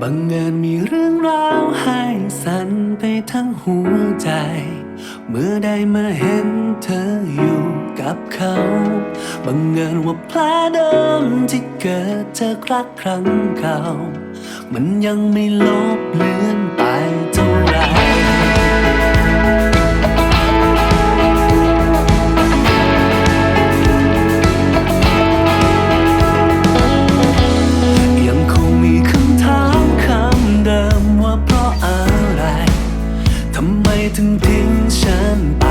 บางเอิญมีเรื่องราวให้สั่นไปทั้งหัวใจ เมื่อได้มาเห็นเธออยู่กับเขา บางเอิญว่าแผลเดิมที่เกิดจากรักครั้งเก่า มันยังไม่ลบเลือน ถึงทิ้งฉันไป